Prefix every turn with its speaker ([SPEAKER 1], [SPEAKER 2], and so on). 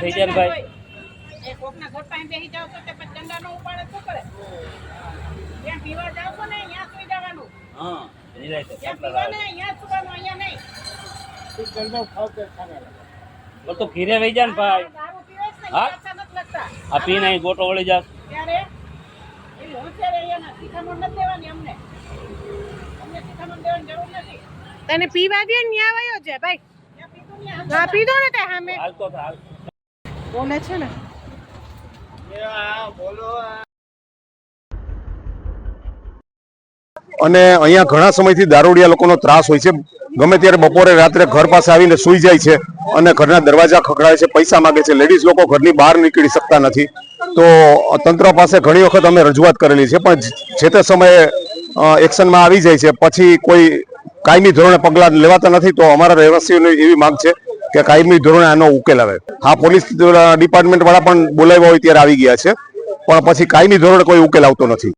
[SPEAKER 1] થઈ
[SPEAKER 2] જાય ભાઈ.
[SPEAKER 1] કોકના પાસે બેસી જાઓ તો તે પછી ચંદા નો ઉપાડે શું કરે? ત્યાં પીવા જાવ તો ને અહીંયા સુઈ જવાનું.
[SPEAKER 2] હા
[SPEAKER 1] ત્યાં પીવા ને અહીંયા સુવાનું અહીંયા નહીં.
[SPEAKER 2] બોલ તો ઘીરે વહી જાય ને ભાઈ. હા?
[SPEAKER 1] પાછા નથી લગતા.
[SPEAKER 2] આ પીને અહીં ગોટો વળી જા
[SPEAKER 1] ત્યારે એવી હોશિયાર અહીંયાના શિખામણ નથી
[SPEAKER 3] તને પીવા દે ને ન્યા વયો છે ભાઈ. હા પીધો ને તે સામે.
[SPEAKER 2] હાલતો હાલ.
[SPEAKER 3] બોલે છે ને.
[SPEAKER 4] અને અહીંયા ઘણા સમયથી દારૂડિયા લોકોનો ત્રાસ હોય છે. ગમે ત્યારે બપોરે રાત્રે ઘર પાસે આવીને સૂઈ જાય છે અને ઘરના દરવાજા ખખડાવે છે પૈસા માંગે છે. લેડીઝ લોકો ઘરની બહાર નીકળી શકતા નથી. તો તંત્ર પાસે ઘણી વખત અમે રજૂઆત કરેલી છે પણ જે તે સમયે એક્શનમાં આવી જાય છે. પછી કોઈ કાયમી ધોરણે પગલાં લેવાતા નથી તો અમારા રહેવાસીઓની એવી માંગ છે કે કાયમી ધોરણે આનો ઉકેલ આવે. હા, પોલીસ ડિપાર્ટમેન્ટ વાળા પણ બોલાવ્યા હોય ત્યારે આવી ગયા છે. પણ પછી કાયમી ધોરણે કોઈ ઉકેલ આવતો નથી.